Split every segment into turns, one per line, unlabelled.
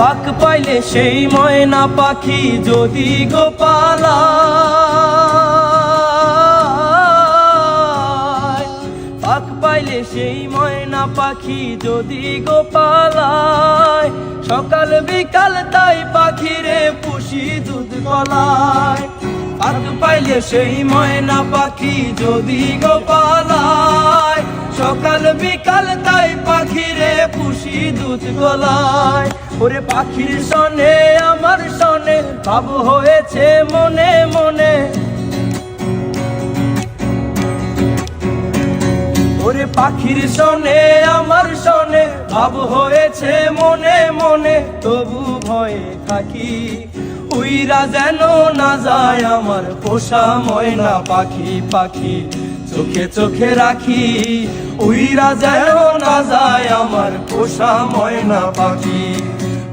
ফাঁক পাইলে সেই ময়না পাখি যদি গোপালা। ফাঁক পাইলে সেই ময়না পাখি যদি গোপালায়। সকাল বিকাল তাই পাখিরে পুষি দুধ গলায় ফাঁক পাইলে সেই ময়না পাখি যদি গোপালায়। সকাল বিকাল তাই পাখিরে পুষি দুধ গলায় ওরে পাখির সনে আমার সনে ভাব হয়েছে মনে মনে। ওরে পাখির সনে আমার সনে ভাব হয়েছে মনে মনে। তবু ভয়ে থাকি, উইরা যেন না যায় আমার পোষা ময়না পাখি পাখি। চোখে চোখে রাখি, উইরা যেন না যায় আমার পোষা ময়না পাখি।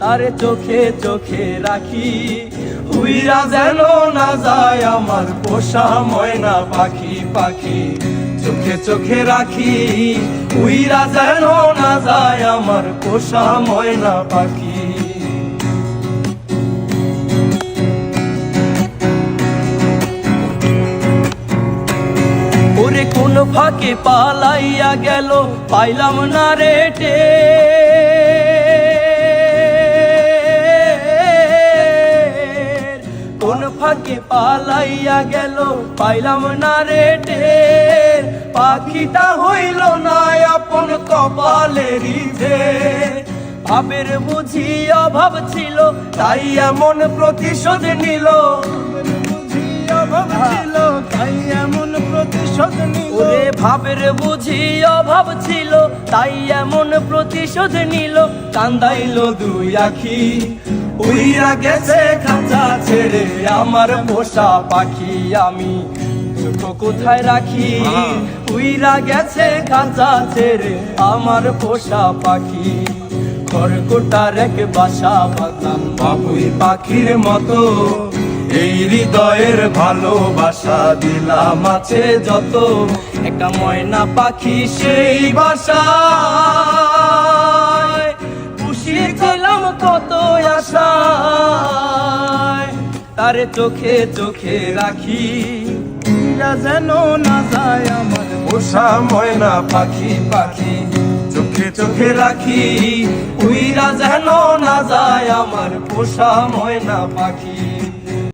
তার চোখে চোখে রাখি, উইরা যেন না যায় আমার পোষা ময়না পাখি পাখি। চোখে চোখে রাখি, উইরা যেন না যায় আমার পোষা ময়না পাখি। ওরে কোন ফাঁকে পালাইয়া গেল, পাইলাম না রেটে ফাঁকে পালাইয়া গেল পাইলাম না রেটে। পাখিটা হইল না আপন কপালেরই যে ভাবের বুঝি অভাব ছিল তাই এমন প্রতিশোধ নিল।
অভাব ছিল তাই এমন প্রতিশোধ নিল।
ওরে ভাবের বুঝি অভাব ছিল তাই এমন প্রতিশোধ নিল। কান্দাইল দুই আখি উইরা গেছে খাঁচা ছেড়ে আমার পোষা পাখি আমি। দুঃখ কোথায় রাখি? উইরা গেছে খাঁচা ছেড়ে আমার পোষা পাখি। খড়কুটার এক বাসা বাঁধলাম বাবুই পাখির মতো। এই হৃদয়ের ভালোবাসা দিলাম আছে যত। একটা ময়না পাখি সেই বাসা। আশায় তারে চোখে চোখে রাখি।
উইরা যেন না যায় আমার
পোষা ময়না পাখি পাখি। চোখে চোখে রাখি, উইরা যেন না যায় আমার পোষা ময়না পাখি।